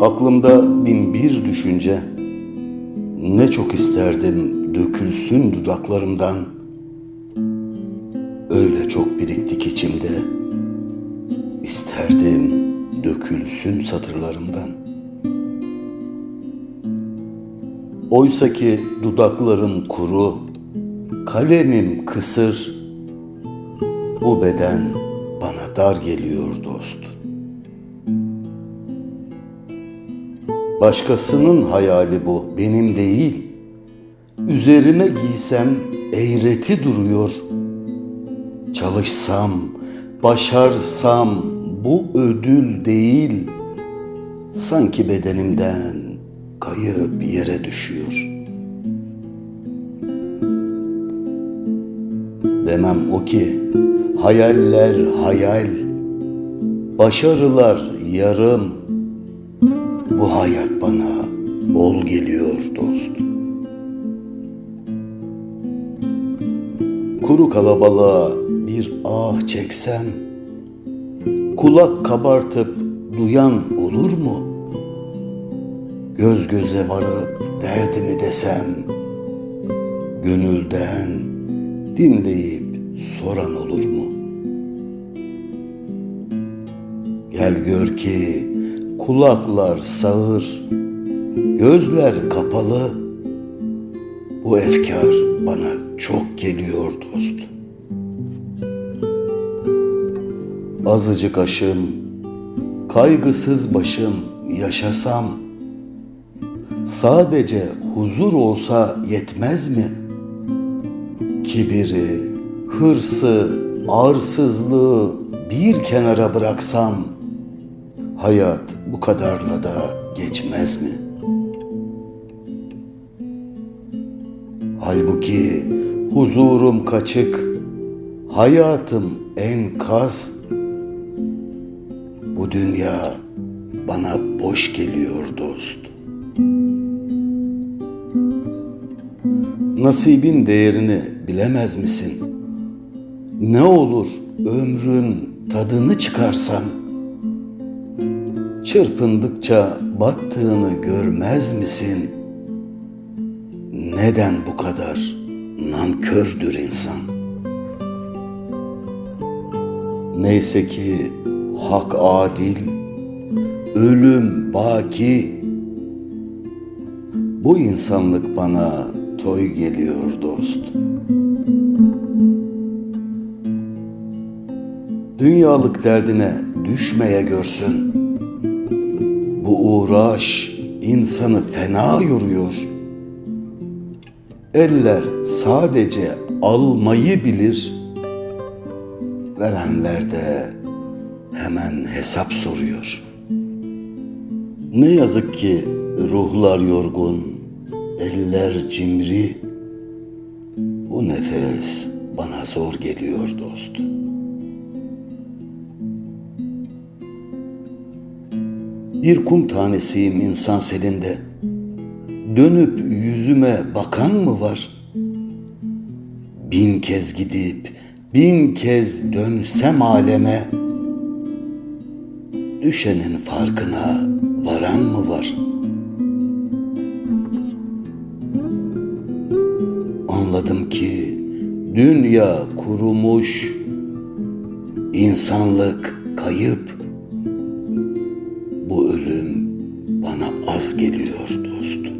Aklımda bin bir düşünce. Ne çok isterdim dökülsün dudaklarımdan. Öyle çok biriktik içimde. İsterdim dökülsün satırlarımdan. Oysa ki dudaklarım kuru, kalemim kısır. Bu beden bana dar geliyor dost. Başkasının hayali bu, benim değil. Üzerime giysem eğreti duruyor. Çalışsam, başarsam bu ödül değil. Sanki bedenimden kayıp yere düşüyor. Demem o ki hayaller hayal, başarılar yarım. Bu hayat bana bol geliyor dost. Kuru kalabalığa bir ah çeksem, kulak kabartıp duyan olur mu? Göz göze varıp derdimi desem, gönülden dinleyip soran olur mu? Gel gör ki kulaklar sağır, gözler kapalı. Bu efkar bana çok geliyor dost. Azıcık aşım, kaygısız başım yaşasam, sadece huzur olsa yetmez mi? Kibiri, hırsı, arsızlığı bir kenara bıraksam, hayat bu kadarla da geçmez mi? Halbuki huzurum kaçık, hayatım enkaz. Bu dünya bana boş geliyor dost. Nasibin değerini bilemez misin? Ne olur ömrün tadını çıkarsan, çırpındıkça battığını görmez misin? Neden bu kadar nankördür insan? Neyse ki hak adil, ölüm baki. Bu insanlık bana toy geliyor dost. Dünyalık derdine düşmeye görsün. Bu uğraş insanı fena yoruyor. Eller sadece almayı bilir. Verenler de hemen hesap soruyor. Ne yazık ki ruhlar yorgun, eller cimri. Bu nefes bana zor geliyor dost. Bir kum tanesiyim insan selinde. Dönüp yüzüme bakan mı var? Bin kez gidip bin kez dönsem aleme düşenin farkına varan mı var? Anladım ki dünya kurumuş, insanlık kayıp. Az geliyor dost.